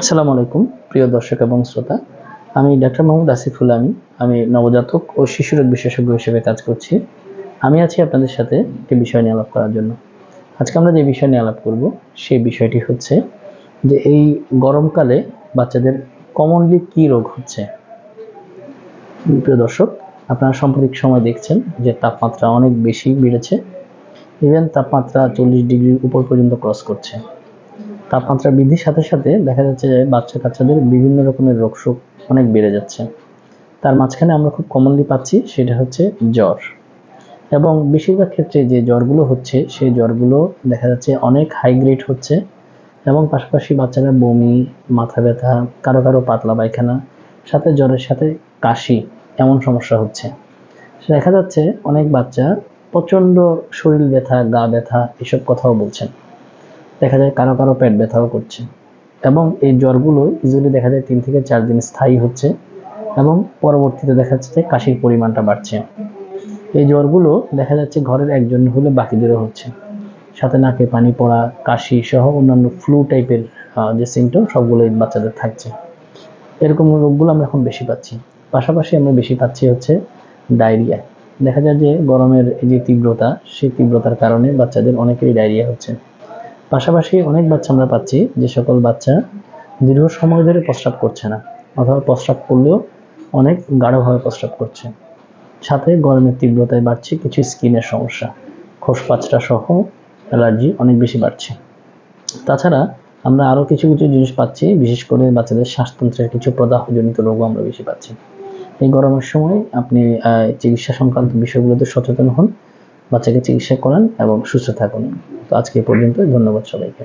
আসসালামু আলাইকুম, প্রিয় দর্শক এবং শ্রোতা। আমি ডাক্তার মোহাম্মদ আসিফুল আমি আমি নবজাতক ও শিশুরোগ বিশেষজ্ঞ হিসেবে কাজ করছি। আমি আছি আপনাদের সাথে একটি বিষয় নিয়ে আলাপ করার জন্য। আজকে আমরা যে বিষয় নিয়ে আলাপ করব, সেই বিষয়টি হচ্ছে যে এই গরমকালে বাচ্চাদের কমনলি কি রোগ হচ্ছে? প্রিয় দর্শক, আপনারা সাম্প্রতিক সময় দেখছেন যে তাপমাত্রা অনেক বেশি বেড়েছে। ইভেন তাপমাত্রা চল্লিশ ডিগ্রির উপর পর্যন্ত ক্রস করছে। তাপমাত্রা বৃদ্ধির সাথে সাথে দেখা যাচ্ছে যে বাচ্চা কাচ্চাদের বিভিন্ন রকমের রোগ শোক অনেক বেড়ে যাচ্ছে। তার মাঝখানে আমরা খুব কমনলি পাচ্ছি সেটা হচ্ছে জ্বর। এবং বেশিরভাগ ক্ষেত্রে যে জ্বরগুলো হচ্ছে, সেই জ্বরগুলো দেখা যাচ্ছে অনেক হাই গ্রেড হচ্ছে এবং পাশাপাশি বাচ্চারা বমি, মাথা ব্যথা, কারও কারও পাতলা পায়খানা, সাথে জ্বরের সাথে কাশি এমন সমস্যা হচ্ছে। দেখা যাচ্ছে অনেক বাচ্চা প্রচণ্ড শরীর ব্যথা, গা ব্যথা এসব কথাও বলছেন। দেখা যায় কারও কারও পেট ব্যথাও করছে। এবং এই জ্বরগুলো ইজিলি দেখা যায় তিন থেকে চার দিন স্থায়ী হচ্ছে এবং পরবর্তীতে দেখা যাচ্ছে কাশির পরিমাণটা বাড়ছে। এই জ্বরগুলো দেখা যাচ্ছে ঘরের একজন হলে বাকিদেরও হচ্ছে। সাথে নাকে পানি পড়া, কাশি সহ অন্যান্য ফ্লু টাইপের যে সিমটম সবগুলো এই বাচ্চাদের থাকছে। এরকম রোগগুলো আমরা এখন বেশি পাচ্ছি। পাশাপাশি আমরা বেশি পাচ্ছি হচ্ছে ডায়রিয়া দেখা যায় যে গরমের যে তীব্রতা, সেই তীব্রতার কারণে বাচ্চাদের অনেকেরই ডায়রিয়া হচ্ছে। পাশাপাশি অনেক বাচ্চা আমরা পাচ্ছি, যে সকল বাচ্চা দীর্ঘ সময় ধরে প্রস্রাব করছে না, অথবা প্রস্রাব করলেও অনেক গাঢ়ভাবে প্রস্রাব করছে। সাথে গরমের তীব্রতায় বাড়ছে, কিছু স্কিনের সমস্যা, খোসপাচটা সহ অ্যালার্জি অনেক বেশি বাড়ছে। তাছাড়া আমরা আরও কিছু কিছু জিনিস পাচ্ছি, বিশেষ করে বাচ্চাদের শ্বাসতন্ত্রের কিছু প্রদাহজনিত রোগও আমরা বেশি পাচ্ছি। এই গরমের সময় আপনি চিকিৎসা সংক্রান্ত বিষয়গুলোতে সচেতন হন। বাচ্চাকে চিকিৎসা করান এবং সুস্থ থাকুন। তো আজকে পর্যন্ত ধন্যবাদ সবাইকে।